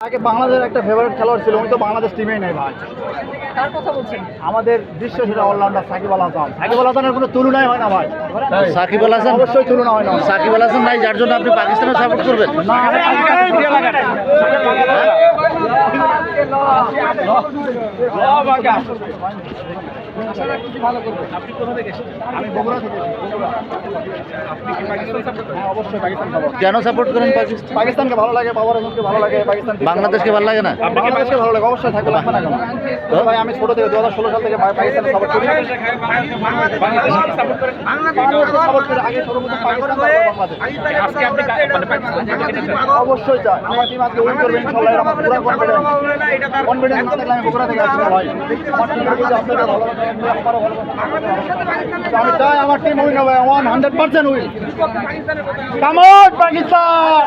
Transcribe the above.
আগে বাংলাদেশের একটা ফেভারিট খেলোয়াড় ছিল উনি তো বাংলাদেশ টিমেই নেই ভাই। কার কথা বলছেন? আমাদের বিশ্ব সেরা অলরাউন্ডার সাকিব আল হাসান। সাকিব আল হাসানের কোনো তুলনাই হয় না ভাই। সাকিব আল হাসান? অবশ্যই তুলনা হয় না। সাকিব আল হাসান নাই যার জন্য আপনি পাকিস্তানের সাপোর্ট করবেন? না আমি বগুড়া থেকে বগুড়া। হ্যাঁ, অবশ্যই পাকিস্তান support। কেন সাপোর্ট করেন পাকিস্তানকে ভালো লাগে বাবার ভালো লাগে পাকিস্তান বাংলাদেশকে ভালো লাগে না? বাংলাদেশকে ভালো লাগে অবশ্যই থাকবে লাগবে না ভাই আমি ছোট থেকে দু হাজার ষোলো সাল থেকে পাকিস্তানের সাপোর্ট করি। পাকিস্তান অবশ্যই চাই। আমার টিম আজকে উইন করবে ইনশাআল্লাহ এটা আমার পুরো কনফিডেন্স কনফিডেন্স না থাকলে বগুড়া থেকে আসছি? ভাই আমি চাই আমার টিম উইন হবে one hundred percent win come on Pakistan